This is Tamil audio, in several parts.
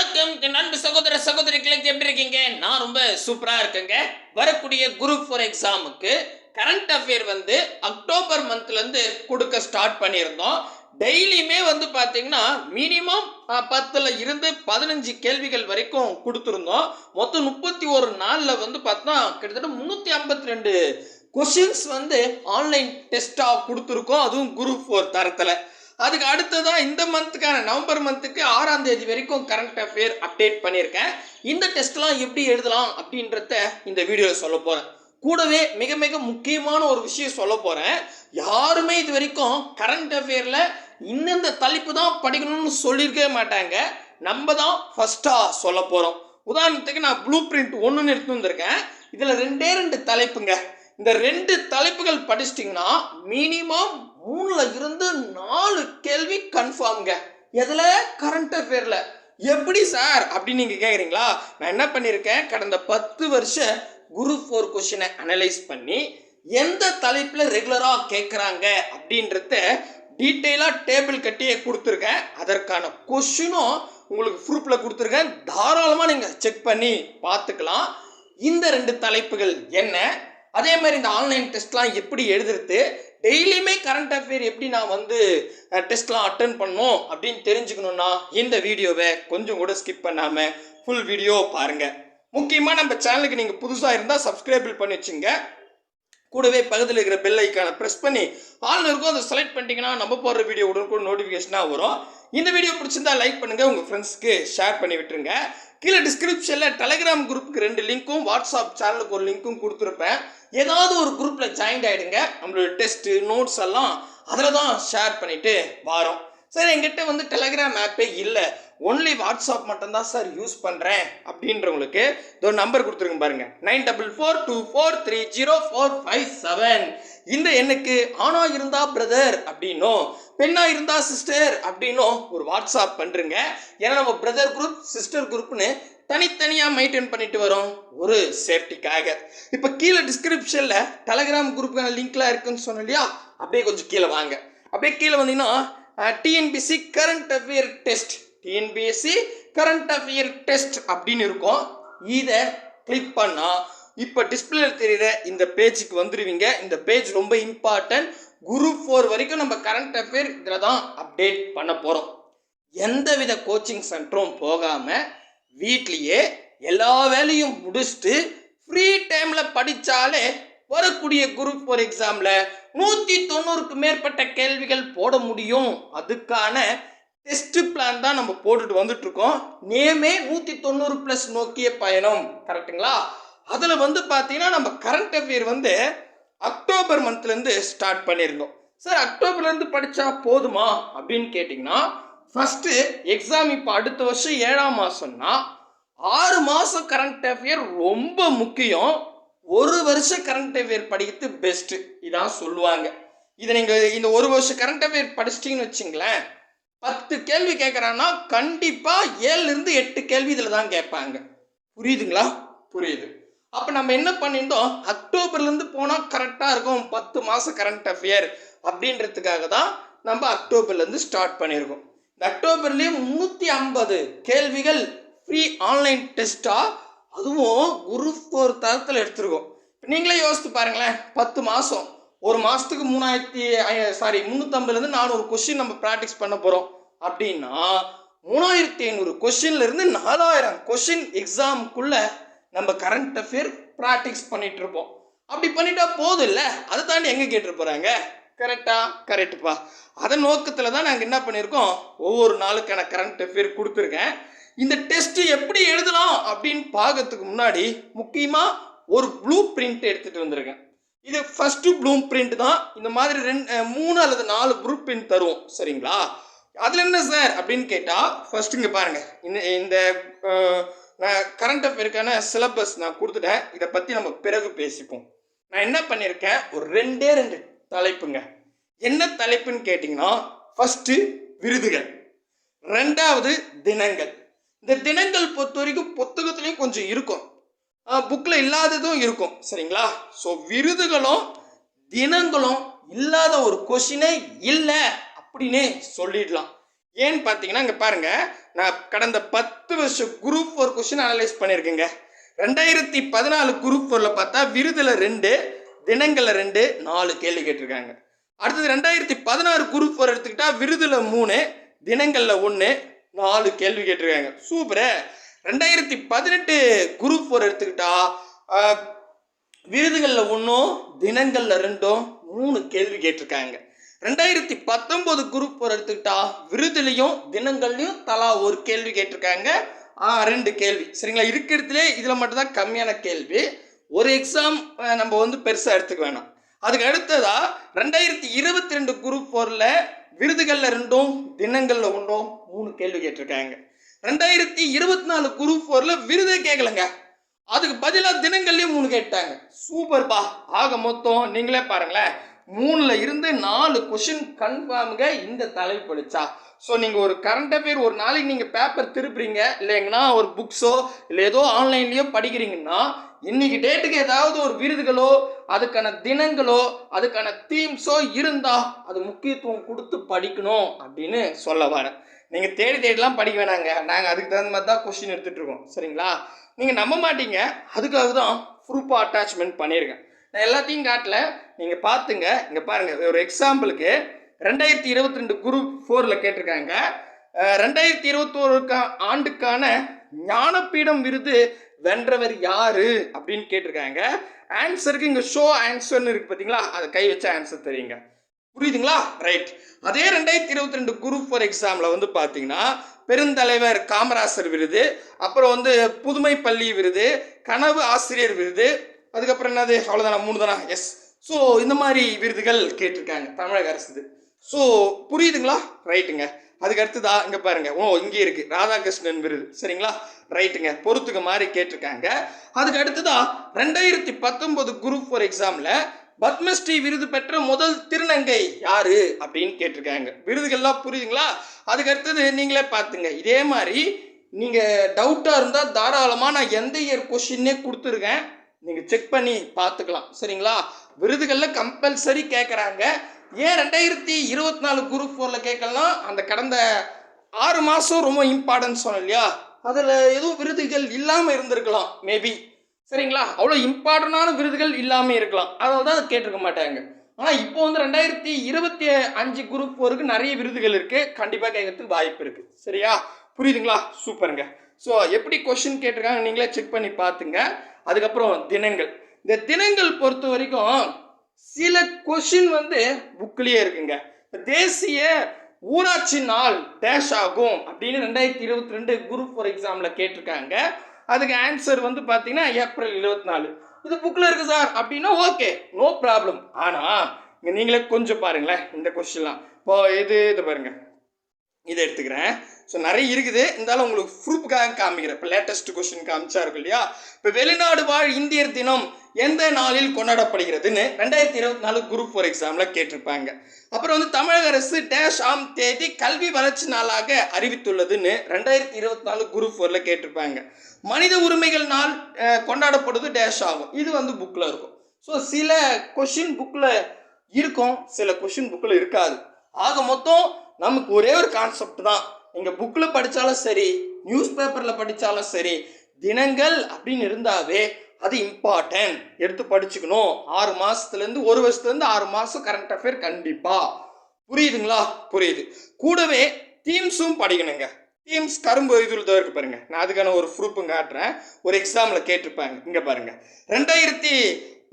வணக்கம். அன்பு சகோதர சகோதரிகளுக்கு எப்படி இருக்கீங்க? நான் ரொம்ப சூப்பரா இருக்கேங்க. வரக்கூடிய குரூப் ஃபோர் எக்ஸாமுக்கு கரண்ட் அஃபேர் வந்து அக்டோபர் மந்த்ல இருந்து கொடுக்க ஸ்டார்ட் பண்ணியிருந்தோம். டெய்லியுமே வந்து பார்த்தீங்கன்னா மினிமம் பத்துல இருந்து பதினஞ்சு கேள்விகள் வரைக்கும் கொடுத்துருந்தோம். மொத்தம் முப்பத்தி ஒரு நாளில் வந்து பார்த்தா கிட்டத்தட்ட முந்நூற்றி ஐம்பத்தி ரெண்டு கொஷின்ஸ் வந்து ஆன்லைன் டெஸ்ட்டாக கொடுத்துருக்கோம். அதுவும் குரூப் ஃபோர் தரத்தில். அதுக்கு அடுத்ததான் இந்த மந்த்துக்கான நவம்பர் மந்த்துக்கு ஆறாம் தேதி வரைக்கும் கரண்ட் அஃபேர் அப்டேட் பண்ணியிருக்கேன். இந்த டெஸ்ட்லாம் எப்படி எழுதலாம் அப்படின்றத இந்த வீடியோவில் சொல்ல போகிறேன் கூடவே மிக மிக முக்கியமான ஒரு விஷயம் சொல்ல போகிறேன் யாருமே இது வரைக்கும் கரண்ட் அஃபேரில் இந்தந்த தலைப்பு தான் படிக்கணும்னு சொல்லியிருக்கவே மாட்டாங்க. நம்ம தான் ஃபஸ்ட்டாக சொல்ல போகிறோம் உதாரணத்துக்கு நான் ப்ளூ பிரிண்ட் ஒன்றுன்னு எடுத்து வந்திருக்கேன். இதில் ரெண்டே ரெண்டு தலைப்புங்க. இந்த ரெண்டு தலைப்புகள் படிச்சிட்டிங்கன்னா மினிமம் மூணுல இருந்து நாலு கன்ஃபார்ம்ங்க எதில்? கரண்ட் அஃபேரில் எப்படி சார்? அப்படின்னு நீங்கள் கேட்குறீங்களா நான் என்ன பண்ணியிருக்கேன் கடந்த பத்து வருஷம் குரு ஃபோர் கொஷினை அனலைஸ் பண்ணி எந்த தலைப்பில் ரெகுலராக கேட்குறாங்க அப்படின்றத டீட்டெயிலாக டேபிள் கட்டியே கொடுத்துருக்கேன். அதற்கான கொஷினும் உங்களுக்கு ப்ரூஃபில் கொடுத்துருக்கேன். தாராளமாக நீங்கள் செக் பண்ணி பார்த்துக்கலாம். இந்த ரெண்டு தலைப்புகள் என்ன? அதே மாதிரி இந்த ஆன்லைன் டெஸ்ட்லாம் எப்படி எழுதுறது? டெய்லியுமே கரண்ட் அஃபேர் எப்படி நான் வந்து டெஸ்ட்லாம் அட்டன் பண்ணோம் அப்படின்னு தெரிஞ்சுக்கணுன்னா இந்த வீடியோவை கொஞ்சம் கூட ஸ்கிப் பண்ணாமல் ஃபுல் வீடியோ பாருங்கள் முக்கியமாக நம்ம சேனலுக்கு நீங்கள் புதுசாக இருந்தால் சப்ஸ்கிரைபிள் பண்ணி வச்சுங்க. கூடவே பக்கத்தில் இருக்கிற பெல் ஐக்கானை ப்ரெஸ் பண்ணி ஆள் இருக்கும் அதை செலக்ட் பண்ணிட்டீங்கன்னா நம்ம போடுற வீடியோ உடனுக்குடன் நோட்டிஃபிகேஷனாக வரும். இந்த வீடியோ பிடிச்சிருந்தா லைக் பண்ணுங்கள் உங்கள் ஃப்ரெண்ட்ஸ்க்கு ஷேர் பண்ணி விட்டுருங்க. கீழே டிஸ்கிரிப்ஷனில் டெலிகிராம் குரூப்புக்கு ரெண்டு லிங்க்கும் வாட்ஸ்அப் சேனலுக்கு ஒரு லிங்க்கும் கொடுத்துருப்பேன். ஏதாவது ஒரு குரூப்பில் ஜாயின் ஆகிடுங்க நம்மளோட டெஸ்ட்டு நோட்ஸ் எல்லாம் அதில் தான் ஷேர் பண்ணிவிட்டு வரோம். சார் எங்கிட்ட வந்து டெலகிராம் ஆப்பே இல்லை. ஒன்லி வாட்ஸ்அப் மட்டும்தான் சார் யூஸ் பண்ணுறேன் அப்படின்றவங்களுக்கு இதோ நம்பர் கொடுத்துருங்க பாருங்க. Nine double four two four three zero four five seven. இந்த எண்ணுக்கு ஆணா இருந்தா பிரதர் அப்படின்னும் பெண்ணா இருந்தா சிஸ்டர் அப்படின்னும் ஒரு வாட்ஸ்அப் பண்ணுறங்க ஏன்னா நம்ம பிரதர் குரூப் சிஸ்டர் குரூப்னு தனித்தனியாக மெயின்டைன் பண்ணிட்டு வரோம். ஒரு சேஃப்டிக்காக. இப்போ கீழே டிஸ்கிரிப்ஷனில் டெலகிராம் குரூப்புக்கான லிங்க்லாம் இருக்குன்னு சொன்ன இல்லையா? அப்படியே கொஞ்சம் கீழே வாங்க. அப்படியே கீழே வந்தீங்கன்னா TNPC current affair test TNPSC current affair test அப்படின்னு இருக்கும். இதை கிளிக் பண்ணால் இப்போ டிஸ்பிளேல தெரியுற இந்த பேஜுக்கு வந்துடுவீங்க இந்த பேஜ் ரொம்ப இம்பார்ட்டன்ட் குரூப் ஃபோர் வரைக்கும் நம்ம கரண்ட் அஃபேர் இதில் தான் அப்டேட் பண்ண போகிறோம் எந்தவித கோச்சிங் சென்டரும் போகாமல் வீட்லேயே எல்லா வேலையும் முடிச்சுட்டு ஃப்ரீ டைமில் படித்தாலே வரக்கூடிய குரூப் ஃபோர் எக்ஸாமில் நூற்றி தொண்ணூறுக்கு மேற்பட்ட கேள்விகள் போட முடியும். அதுக்கான டெஸ்ட் பிளான் தான் நம்ம போட்டுட்டு வந்துட்டு இருக்கோம் நேமே நூற்றி தொண்ணூறு ப்ளஸ் நோக்கிய பயணம். கரெக்டுங்களா அதில் வந்து பார்த்தீங்கன்னா நம்ம கரண்ட் அஃபேர் வந்து அக்டோபர் மந்த்லேருந்து ஸ்டார்ட் பண்ணியிருந்தோம். சார் அக்டோபர்லேருந்து படித்தா போதுமா? அப்படின்னு கேட்டிங்கன்னா ஃபஸ்ட்டு எக்ஸாம் இப்போ அடுத்த வருஷம் ஏழாம் மாதம்னா ஆறு மாதம் கரண்ட் அஃபேர் ரொம்ப முக்கியம். ஒரு வருஷம் கரண்ட் அஃபேர் படிக்கிறது பெஸ்ட்டு இதான் சொல்லுவாங்க. இதை நீங்கள் இந்த ஒரு வருஷம் கரண்ட் அஃபேர் படிச்சிட்டிங்கன்னு வச்சிங்களேன் பத்து கேள்வி கேட்குறான்னா கண்டிப்பாக ஏழுலேருந்து எட்டு கேள்வி இதில் தான் கேட்பாங்க. புரியுதுங்களா? புரியுது. அப்போ நம்ம என்ன பண்ணியிருந்தோம்? அக்டோபர்லேருந்து போனால் கரெக்டாக இருக்கும். பத்து மாதம் கரண்ட் அஃபேர் அப்படின்றதுக்காக தான் நம்ம அக்டோபர்லேருந்து ஸ்டார்ட் பண்ணியிருக்கோம். இந்த அக்டோபர்லேயே முந்நூற்றி ஐம்பது கேள்விகள் ஃப்ரீ ஆன்லைன் டெஸ்ட்டாக அதுவும் குரூப் ஒரு தரத்தில் எடுத்திருக்கோம். இப்போ நீங்களே யோசித்து பாருங்களேன். பத்து மாதம் ஒரு மாதத்துக்கு மூணாயிரத்தி சாரி முந்நூற்றம்பதுலேருந்து நானூறு கொஷின் நம்ம ப்ராக்டிஸ் பண்ண போகிறோம் அப்படின்னா மூணாயிரத்தி ஐநூறு கொஷின்லேருந்து நாலாயிரம் கொஷின் எக்ஸாமுக்குள்ளே நம்ம கரண்ட் அஃபேர் ப்ராக்டிஸ் பண்ணிகிட்டு இருப்போம். அப்படி பண்ணிட்டா போதும் இல்லை? அதை தாண்டி எங்கே கேட்டு போகிறாங்க கரெக்டா கரெக்டுப்பா அதன் நோக்கத்தில் தான் நாங்கள் என்ன பண்ணியிருக்கோம் ஒவ்வொரு நாளுக்கான கரண்ட் அஃபேர் கொடுத்துருக்கேன். இந்த டெஸ்ட்டு எப்படி எழுதலாம் அப்படின்னு பார்க்கறதுக்கு முன்னாடி முக்கியமாக ஒரு ப்ளூ பிரிண்ட் எடுத்துகிட்டு வந்திருக்கேன். இது ஃபஸ்ட்டு ப்ளூ பிரிண்ட் தான். இந்த மாதிரி ரெண்டு மூணு அல்லது நாலு ப்ளூ பிரிண்ட் தருவோம். சரிங்களா? அதில் என்ன சார் அப்படின்னு கேட்டால் ஃபஸ்ட்டு இங்கே பாருங்கள் இந்த இந்த நான் கரண்ட் அஃபேருக்கான சிலபஸ் நான் கொடுத்துட்டேன். இதை பற்றி நம்ம பிறகு பேசிப்போம். நான் என்ன பண்ணியிருக்கேன் ஒரு ரெண்டே ரெண்டு தலைப்புங்க. என்ன தலைப்புன்னு கேட்டிங்கன்னா ஃபஸ்ட்டு விருதுகள். ரெண்டாவது தினங்கள். இந்த தினங்கள் பொறுத்த வரைக்கும் புத்தகத்துலேயும் கொஞ்சம் இருக்கும். புக்கில் இல்லாததும் இருக்கும். சரிங்களா? ஸோ விருதுகளும் தினங்களும் இல்லாத ஒரு கொஷினே இல்லை அப்படின்னே சொல்லிடலாம். ஏன்னு பார்த்தீங்கன்னா இங்கே பாருங்கள் நான் கடந்த பத்து வருஷம் குரூப் ஃபோர் கொஷின் அனலைஸ் பண்ணியிருக்கேங்க. ரெண்டாயிரத்தி பதினாலு குரூப் ஃபோரில் பார்த்தா விருதில் ரெண்டு தினங்களில் ரெண்டு நாலு கேள்வி கேட்டிருக்காங்க. அடுத்தது ரெண்டாயிரத்தி பதினாறு குரூப் ஃபோர் எடுத்துக்கிட்டால் விருதில் மூணு தினங்களில் ஒன்று நாலு கேள்வி கேட்டிருக்காங்க. சூப்பரே ரெண்டாயிரத்தி பதினெட்டு குரூப் ஃபோர் எடுத்துக்கிட்டா விருதுகளில் ஒன்றும் தினங்களில் ரெண்டும் மூணு கேள்வி கேட்டிருக்காங்க. ரெண்டாயிரத்தி பத்தொம்போது குரூப் ஃபோர் எடுத்துக்கிட்டா விருதுலையும் தினங்கள்லையும் தலா ஒரு கேள்வி கேட்டிருக்காங்க. ரெண்டு கேள்வி. சரிங்களா? இருக்கிறதுலே இதில் மட்டும்தான் கம்மியான கேள்வி. ஒரு எக்ஸாம் நம்ம வந்து பெருசாக எடுத்துக்க வேணாம். அதுக்கு அடுத்ததா ரெண்டாயிரத்தி இருபத்தி ரெண்டு குரூப் ஃபோரில் விருதுகளில் ரெண்டும் தினங்களில் ஒன்றும் மூணு கேள்வி கேட்டிருக்காங்க. ரெண்டாயிரத்தி இருபத்தி நாலு குரூப் ஃபோரில் விருதே கேட்கலங்க அதுக்கு பதிலாக தினங்கள்லேயும் மூணு கேட்டாங்க. சூப்பர்ப்பா ஆக மொத்தம் நீங்களே பாருங்களேன். மூணுல இருந்து நாலு கொஷின் கன்ஃபார்முங்க இந்த தலைப்பு படிச்சா ஸோ நீங்கள் ஒரு கரண்ட் அஃபேர் ஒரு நாளைக்கு நீங்கள் பேப்பர் திருப்புறீங்க இல்லைங்கன்னா ஒரு புக்ஸோ இல்லை ஏதோ ஆன்லைன்லேயோ படிக்கிறீங்கன்னா இன்னைக்கு டேட்டுக்கு ஏதாவது ஒரு விருதுகளோ அதுக்கான தினங்களோ அதுக்கான தீம்ஸோ இருந்தால் அது முக்கியத்துவம் கொடுத்து படிக்கணும் அப்படின்னு சொல்ல வரேன். நீங்கள் தேடி தேடிலாம் படிக்க வேணாங்க. நாங்கள் அதுக்கு தகுந்த மாதிரி தான் கொஸ்டின் எடுத்துகிட்டு இருக்கோம் சரிங்களா? நீங்கள் நம்ப மாட்டீங்க. அதுக்காக தான் ப்ரூஃபாக அட்டாச்மெண்ட் பண்ணியிருக்கேன் நான் எல்லாத்தையும் காட்டல. நீங்கள் பார்த்துங்க இங்கே பாருங்கள் ஒரு எக்ஸாம்பிளுக்கு ரெண்டாயிரத்தி இருபத்தி ரெண்டு குரூப் ஃபோரில் கேட்டிருக்காங்க. ரெண்டாயிரத்தி இருபத்தோருக்கா ஆண்டுக்கான ஞானப்பீடம் விருது வென்றவர் யாரு? அப்படின்னு கேட்டிருக்காங்க. ஆன்சருக்கு இங்கே ஷோ ஆன்சர்னு இருக்கு பார்த்தீங்களா அதை கை வச்ச ஆன்சர் தெரியுங்க. புரியுதுங்களா? ரைட் அதே ரெண்டாயிரத்தி இருபத்தி ரெண்டு குரூப் ஃபோர் எக்ஸாமில் வந்து பார்த்தீங்கன்னா பெருந்தலைவர் காமராசர் விருது அப்புறம் வந்து புதுமை பள்ளி விருது கனவு ஆசிரியர் விருது அதுக்கப்புறம் என்னது? அவ்வளோதானா மூணு தானா எஸ் ஸோ இந்த மாதிரி விருதுகள் கேட்டிருக்காங்க தமிழக அரசு. ஸோ புரியுதுங்களா? ரைட்டுங்க அதுக்கு அடுத்ததா இங்கே பாருங்க. ஓ இங்கே இருக்கு. ராதாகிருஷ்ணன் விருது. சரிங்களா? ரைட்டுங்க பொறுத்துக்க மாதிரி கேட்டிருக்காங்க. அதுக்கு அடுத்ததா ரெண்டாயிரத்தி பத்தொன்பது குரூப் ஃபோர் எக்ஸாமில் பத்மஸ்ரீ விருது பெற்ற முதல் திருநங்கை யாரு அப்படின்னு கேட்டிருக்காங்க. விருதுகள்லாம் புரியுதுங்களா? அதுக்கு அடுத்தது நீங்களே பார்த்துங்க. இதே மாதிரி நீங்கள் டவுட்டாக இருந்தால் தாராளமாக நான் எந்த இயர் கொஷின்னே கொடுத்துருக்கேன். நீங்கள் செக் பண்ணி பார்த்துக்கலாம். சரிங்களா? விருதுகளில் கம்பல்சரி கேட்குறாங்க ஏன் ரெண்டாயிரத்தி இருபத்தி நாலு குரூப் ஃபோரில் கேட்கலாம்? அந்த கடந்த ஆறு மாதம் ரொம்ப இம்பார்ட்டன்ஸ் சொன்னோம் இல்லையா? அதில் எதுவும் விருதுகள் இல்லாமல் இருந்திருக்கலாம். மேபி சரிங்களா? அவ்வளோ இம்பார்ட்டண்டான விருதுகள் இல்லாமல் இருக்கலாம். அதனால தான் அதை கேட்டிருக்க மாட்டாங்க. ஆனால் இப்போ வந்து ரெண்டாயிரத்தி இருபத்தி அஞ்சு குரூப் ஃபோருக்கு நிறைய விருதுகள் இருக்குது கண்டிப்பாக கேட்கறதுக்கு வாய்ப்பு இருக்குது சரியா? புரியுதுங்களா? சூப்பருங்க. ஸோ எப்படி கொஷின் கேட்டிருக்காங்க நீங்களே செக் பண்ணி பார்த்துங்க. அதுக்கப்புறம் தினங்கள். இந்த தினங்கள் பொறுத்த வரைக்கும் சில கொஷின் வந்து புக்லேயே இருக்குங்க. தேசிய ஊராட்சி நாள் டேஷ் ஆகும் அப்படின்னு ரெண்டாயிரத்தி இருபத்தி ரெண்டு குரூப் ஃபோர் எக்ஸாமில் கேட்டிருக்காங்க. அதுக்கு ஆன்சர் வந்து பார்த்தீங்கன்னா ஏப்ரல் இருபத்தி நாலு இது புக்கில் இருக்குது சார் அப்படின்னா ஓகே நோ ப்ராப்ளம் ஆனால் இங்கே நீங்களே கொஞ்சம் பாருங்களேன் இந்த கொஸ்டின்லாம் இப்போ இது இது பாருங்கள் இதை எடுத்துக்கிறேன். ஸோ நிறைய இருக்குது. இருந்தாலும் உங்களுக்கு ப்ரூஃப்காக காமிக்கிறேன். இப்போ லேட்டஸ்ட் கொஸ்டின் காமிச்சா இருக்கும் இல்லையா? இப்போ வெளிநாடு வாழ் இந்தியர் தினம் எந்த நாளில் கொண்டாடப்படுகிறதுன்னு ரெண்டாயிரத்தி இருபத்தி நாலு குரூப் ஃபோர் எக்ஸாமில் கேட்டிருப்பாங்க. அப்புறம் வந்து தமிழக அரசு டேஷ் ஆம் தேதி கல்வி வளர்ச்சி நாளாக அறிவித்துள்ளதுன்னு ரெண்டாயிரத்தி இருபத்தி நாலு குரூப் ஃபோரில் கேட்டிருப்பாங்க. மனித உரிமைகள் நாள் கொண்டாடப்படுவது டேஷ் ஆகும். இது வந்து புக்கில் இருக்கும். ஸோ சில கொஷின் புக்கில் இருக்கும். சில கொஷின் புக்கில் இருக்காது. ஆக மொத்தம் நமக்கு ஒரே ஒரு கான்செப்ட் தான். நீங்கள் புக்கில் படித்தாலும் சரி நியூஸ் பேப்பரில் படித்தாலும் சரி தினங்கள் அப்படின்னு இருந்தாவே அது இம்பார்ட்டன்ட் எடுத்து படிச்சுக்கணும். ஆறு மாதத்துலேருந்து ஒரு வருஷத்துலேருந்து ஆறு மாதம் கரண்ட் அஃபேர் கண்டிப்பாக புரியுதுங்களா? புரியுது. கூடவே தீம்ஸும் படிக்கணுங்க. தீம்ஸ் கரும்பு இதில் தான் இருக்கு பாருங்க. நான் அதுக்கான ஒரு ப்ரூஃபும் காட்டுறேன். ஒரு எக்ஸாமில் கேட்டிருப்பாங்க. இங்கே பாருங்க. ரெண்டாயிரத்தி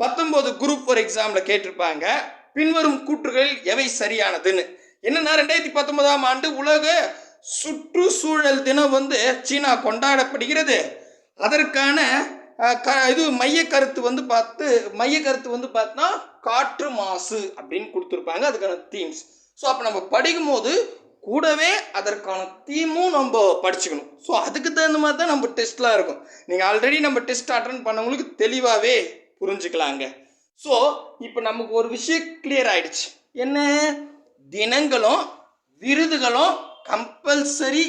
பத்தொம்போது குரூப் ஒரு எக்ஸாமில் கேட்டிருப்பாங்க. பின்வரும் கூற்றுகள் எவை சரியானதுன்னு. என்னன்னா ரெண்டாயிரத்தி பத்தொன்பதாம் ஆண்டு உலக சுற்றுச்சூழல் தினம் வந்து சீனா கொண்டாடப்படுகிறது. அதற்கான க இது மைய கருத்து வந்து பார்த்து மைய கருத்து வந்து பார்த்தா காற்று மாசு அப்படின்னு கொடுத்துருப்பாங்க. அதுக்கான தீம்ஸ் ஸோ அப்போ நம்ம படிக்கும்போது கூடவே அதற்கான தீமும் நம்ம படிச்சுக்கணும். ஸோ அதுக்கு தகுந்த மாதிரி தான் நம்ம டெஸ்ட்லாம் இருக்கும். நீங்கள் ஆல்ரெடி நம்ம டெஸ்ட் அட்டன் பண்ணவங்களுக்கு தெளிவாகவே புரிஞ்சுக்கலாங்க. ஸோ இப்போ நமக்கு ஒரு விஷயம் கிளியர் ஆயிடுச்சு. என்ன? தினங்களும் விருதுகளும் கம்பல்சரி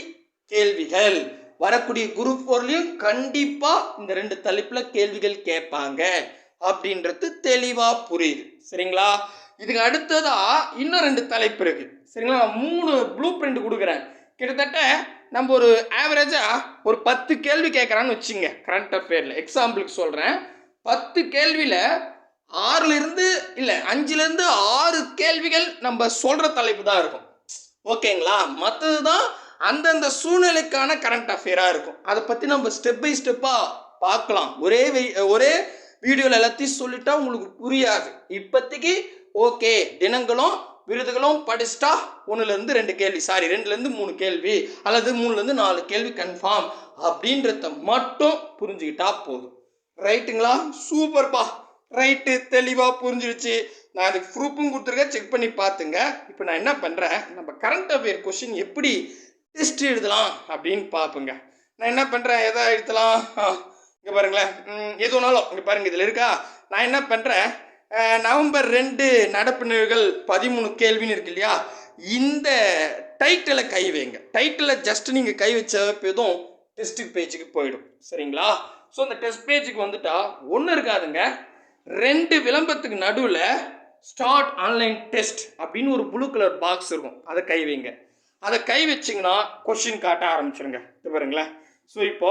கேள்விகள். வரக்கூடிய குரூப் ஃபோர்லையும் கண்டிப்பாக இந்த ரெண்டு தலைப்பில் கேள்விகள் கேட்பாங்க அப்படின்றது தெளிவாக புரியுது. சரிங்களா? இதுக்கு அடுத்ததா இன்னும் ரெண்டு தலைப்பு இருக்கு. சரிங்களா? நான் மூணு ப்ளூ பிரிண்ட் கொடுக்குறேன். கிட்டத்தட்ட நம்ம ஒரு ஆவரேஜாக ஒரு பத்து கேள்வி கேட்குறான்னு வச்சுங்க. கரண்ட் அஃபேரில் எக்ஸாம்பிளுக்கு சொல்கிறேன் பத்து கேள்வியில் ஆறுலேருந்து இல்லை அஞ்சுலேருந்து ஆறு கேள்விகள் நம்ம சொல்கிற தலைப்பு தான் இருக்கும். ஓகேங்களா? மற்றது தான் அந்தந்த சூழ்நிலைக்கான கரண்ட் அஃபேராக இருக்கும். அதை பற்றி நம்ம ஸ்டெப் பை ஸ்டெப்பாக பார்க்கலாம் ஒரே ஒரே வீடியோவில் எல்லாத்தையும் சொல்லிட்டா உங்களுக்கு புரியாது. இப்போதைக்கு ஓகே தினங்களும் விருதுகளும் படிச்சுட்டா ஒன்றுலேருந்து ரெண்டு கேள்வி. சாரி ரெண்டுலேருந்து மூணு கேள்வி. அல்லது மூணுலேருந்து நாலு கேள்வி கன்ஃபார்ம் அப்படின்றத மட்டும் புரிஞ்சுக்கிட்டா போதும். ரைட்டுங்களா சூப்பர்ப்பா ரைட்டு தெளிவாக புரிஞ்சிருச்சு. நான் அதுக்கு ப்ரூஃபும் கொடுத்துருக்கேன். செக் பண்ணி பார்த்துங்க. இப்போ நான் என்ன பண்ணுறேன் நம்ம கரண்ட் அஃபேர் கொஷின் எப்படி டெஸ்ட் எழுதலாம் அப்படின்னு பார்ப்போங்க. நான் என்ன பண்ணுறேன் எதை எழுதலாம்? இங்கே பாருங்களேன். ம், எது வேணாலும். இங்கே பாருங்கள் இதில் இருக்கா? நான் என்ன பண்ணுறேன் நவம்பர் ரெண்டு நடப்பு நிகழ்வுகள் பதிமூணு கேள்வின்னு இருக்கு இல்லையா? இந்த டைட்டிலை கை வைங்க. டைட்டிலை ஜஸ்ட் நீங்கள் கை வச்ச போதும் டெஸ்ட் பேஜுக்கு போயிடும். சரிங்களா? ஸோ இந்த டெஸ்ட் பேஜுக்கு வந்துட்டா ஒன்றும் இருக்காதுங்க. ரெண்டு விளம்பரத்துக்கு நடுவில் ஸ்டார்ட் ஆன்லைன் டெஸ்ட் அப்படின்னு ஒரு ப்ளூ கலர் பாக்ஸ் இருக்கும். அதை கை வைங்க. அதை கை வச்சிங்கன்னா கொஷின் காட்ட ஆரம்பிச்சிருங்க. இது பாருங்களேன். ஸோ இப்போ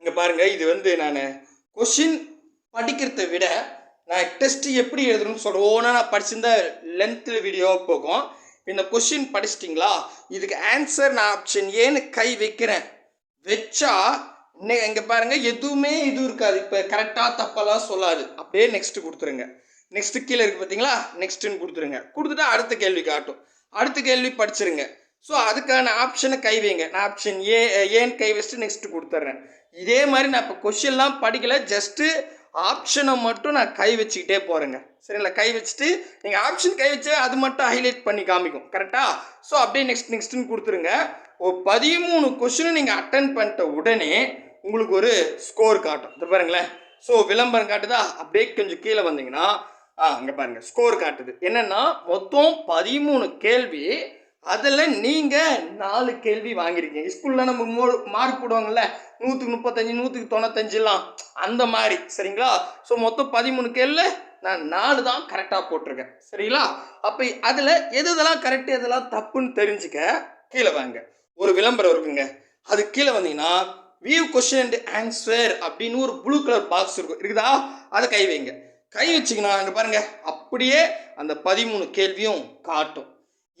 இங்கே பாருங்க. இது வந்து நான் கொஷின் படிக்கிறதை விட நான் டெஸ்ட் எப்படி எழுதணும்னு சொல்லுவோன்னா நான் படிச்சிருந்தா லென்த்தில் வீடியோ போகும். இந்த கொஷின் படிச்சிட்டிங்களா? இதுக்கு ஆன்சர் நான் ஆப்ஷன் ஏன்னு கை வைக்கிறேன். வச்சா இன்னைக்கு இங்கே பாருங்க எதுவுமே இது இருக்காது. இப்போ கரெக்டாக தப்பெல்லாம் சொல்லாது. அப்படியே நெக்ஸ்ட் கொடுத்துருங்க. நெக்ஸ்ட் கீழே இருக்கு பார்த்தீங்களா நெக்ஸ்ட்டுன்னு கொடுத்துருங்க. கொடுத்துட்டா அடுத்த கேள்வி காட்டும். அடுத்த கேள்வி படிச்சிருங்க. ஸோ அதுக்கான ஆப்ஷனை கை வைங்க. நான் ஆப்ஷன் ஏ ஏன்னு கை வச்சுட்டு நெக்ஸ்ட் கொடுத்துட்றேன் இதே மாதிரி நான் இப்போ கொஷின்லாம் படிக்கல. ஜஸ்ட்டு ஆப்ஷனை மட்டும் நான் கை வச்சுக்கிட்டே போகிறேங்க சரிங்களா? கை வச்சுட்டு நீங்கள் ஆப்ஷன் கை வச்சு அது மட்டும் ஹைலைட் பண்ணி காமிக்கும். கரெக்டாக ஸோ அப்படியே நெக்ஸ்ட் நெக்ஸ்ட்டுன்னு கொடுத்துருங்க. ஒரு பதிமூணு கொஷினை நீங்கள் அட்டன் பண்ணிட்ட உடனே உங்களுக்கு ஒரு ஸ்கோர் காட்டும். இது பாருங்களேன். ஸோ விளம்பரம் காட்டுதா? அப்படியே கொஞ்சம் கீழே வந்தீங்கன்னா ஆ அங்கே பாருங்கள் ஸ்கோர் காட்டுது. என்னென்னா மொத்தம் பதிமூணு கேள்வி. அதில் நீங்கள் நாலு கேள்வி வாங்கியிருக்கீங்க ஸ்கூலில் நம்ம மோ மார்க் போடுவாங்கல்ல. நூற்றுக்கு முப்பத்தஞ்சு நூற்றுக்கு தொண்ணூத்தஞ்சுலாம். அந்த மாதிரி. சரிங்களா? ஸோ மொத்தம் பதிமூணு கேள்வியில் நான் நாலு தான் கரெக்டாக போட்டிருக்கேன். சரிங்களா? அப்போ அதில் எது இதெல்லாம் கரெக்டு எதெல்லாம் தப்புன்னு தெரிஞ்சுக்க கீழே வாங்க. ஒரு விளம்பரம் இருக்குங்க. அது கீழே வந்தீங்கன்னா வியூ கொஸ்டின் அண்ட் ஆன்சர் அப்படின்னு ஒரு ப்ளூ கலர் பாக்ஸ் இருக்கும். இருக்குதா? அதை கை வைங்க. கை வச்சிங்கன்னா அங்கே பாருங்கள் அப்படியே அந்த பதிமூணு கேள்வியும் காட்டும்.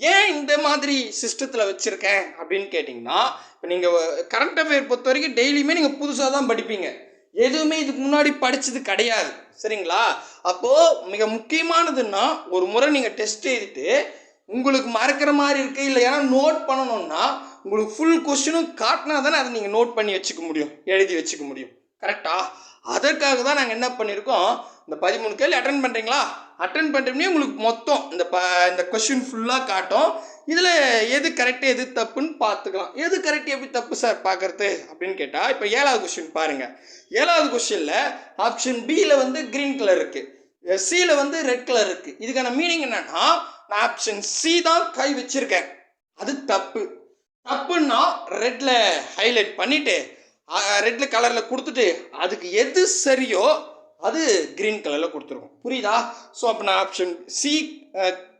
ஏன் இந்த மாதிரி சிஸ்டத்தில் வச்சுருக்கேன் அப்படின்னு கேட்டிங்கன்னா இப்போ நீங்கள் கரண்ட் அஃபேர் பொறுத்த வரைக்கும் டெய்லியுமே நீங்கள் புதுசாக தான் படிப்பீங்க. எதுவுமே இதுக்கு முன்னாடி படித்தது கிடையாது. சரிங்களா? அப்போது மிக முக்கியமானதுன்னா ஒரு முறை நீங்கள் டெஸ்ட் எழுதிட்டு உங்களுக்கு மறக்கிற மாதிரி இருக்குது இல்லை ஏன்னா நோட் பண்ணணும்னா உங்களுக்கு ஃபுல் கொஸ்டினும் காட்டினா தானே அதை நீங்கள் நோட் பண்ணி வச்சுக்க முடியும் எழுதி வச்சுக்க முடியும். கரெக்டா அதற்காக தான் நாங்கள் என்ன பண்ணியிருக்கோம்? இந்த பதிமூணு கேள்வி அட்டன் பண்ணுறீங்களா அட்டன் பண்ணுறோம்னே உங்களுக்கு மொத்தம் இந்த ப இந்த கொஷின் ஃபுல்லாக காட்டும். இதில் எது கரெக்டு எது தப்புன்னு பார்த்துக்கலாம். எது கரெக்ட் எப்படி தப்பு சார் பார்க்குறது அப்படின்னு கேட்டால் இப்போ ஏழாவது கொஷின் பாருங்கள் ஏழாவது கொஷினில் ஆப்ஷன் பியில் வந்து க்ரீன் கலர் இருக்குது சியில் வந்து ரெட் கலர் இருக்குது இதுக்கான மீனிங் என்னென்னா நான் ஆப்ஷன் சி தான் கை வச்சுருக்கேன். அது தப்பு. தப்புன்னா ரெட்டில் ஹைலைட் பண்ணிவிட்டு ரெட்டில் கலரில் கொடுத்துட்டு அதுக்கு எது சரியோ அது க்ரீன் கலரில் கொடுத்துருவோம். புரியுதா? ஸோ அப்போ நான் ஆப்ஷன் சி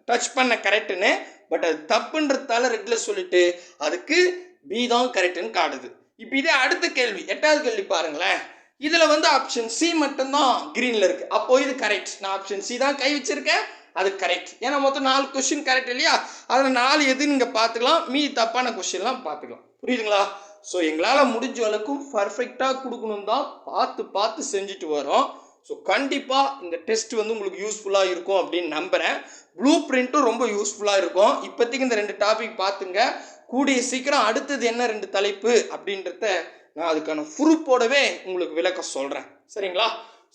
டச் பண்ண கரெக்டுன்னு பட் அது தப்புன்றதால ரெட்டில் சொல்லிட்டு அதுக்கு பி தான் கரெக்டுன்னு காட்டுது. இப்போ இதே அடுத்த கேள்வி எட்டாவது கேள்வி பாருங்களேன். இதில் வந்து ஆப்ஷன் சி மட்டும்தான் க்ரீனில் இருக்குது அப்போது இது கரெக்ட் நான் ஆப்ஷன் சி தான் கை வச்சுருக்கேன். அது கரெக்ட் ஏன்னா மொத்தம் நாலு கொஷின் கரெக்ட் இல்லையா? அதில் நாலு எது நீங்கள் பார்த்துக்கலாம். மீ தப்பான கொஷின்லாம் பார்த்துக்கலாம். புரியுதுங்களா? ஸோ எங்களால் முடிஞ்ச அளவுக்கும் பர்ஃபெக்டாக கொடுக்கணும் தான் பார்த்து பார்த்து செஞ்சுட்டு வரோம். ஸோ கண்டிப்பாக இந்த டெஸ்ட் வந்து உங்களுக்கு யூஸ்ஃபுல்லாக இருக்கும் அப்படின்னு நம்புகிறேன் ப்ளூ பிரிண்ட்டும் ரொம்ப யூஸ்ஃபுல்லாக இருக்கும். இப்போதைக்கு இந்த ரெண்டு டாபிக் பார்த்துங்க. கூடிய சீக்கிரம் அடுத்தது என்ன ரெண்டு தலைப்பு அப்படின்றத நான் அதுக்கான ப்ரூஃபோடவே உங்களுக்கு விளக்க சொல்கிறேன் சரிங்களா?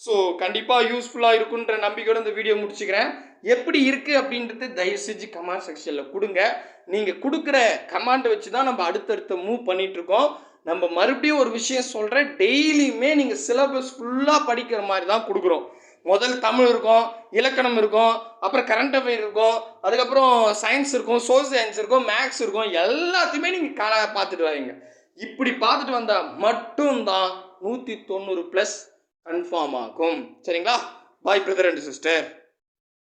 ஸோ கண்டிப்பாக யூஸ்ஃபுல்லாக இருக்குன்ற நம்பிக்கையோட இந்த வீடியோ முடிச்சுக்கிறேன். எப்படி இருக்குது அப்படின்றது தயவு செஞ்சு கமெண்ட் செக்ஷனில் கொடுங்க. நீங்கள் கொடுக்குற கமெண்ட்டை வச்சு தான் நம்ம அடுத்தடுத்த மூவ் பண்ணிகிட்ருக்கோம் நம்ம மறுபடியும் ஒரு விஷயம் சொல்கிறேன் டெய்லியுமே நீங்கள் சிலபஸ் ஃபுல்லாக படிக்கிற மாதிரி தான் கொடுக்குறோம். முதல் தமிழ் இருக்கும் இலக்கணம் இருக்கும் அப்புறம் கரண்ட் அஃபேர் இருக்கும் அதுக்கப்புறம் சயின்ஸ் இருக்கும் சோசியல் சயின்ஸ் இருக்கும் மேக்ஸ் இருக்கும். எல்லாத்தையுமே நீங்கள் கா பார்த்துட்டு வரீங்க இப்படி பார்த்துட்டு வந்தால் மட்டும்தான் நூற்றி தொண்ணூறு ப்ளஸ் கன்ஃபார்ம் ஆகும். சரிங்களா? பாய் பிரதர் அண்ட் சிஸ்டர்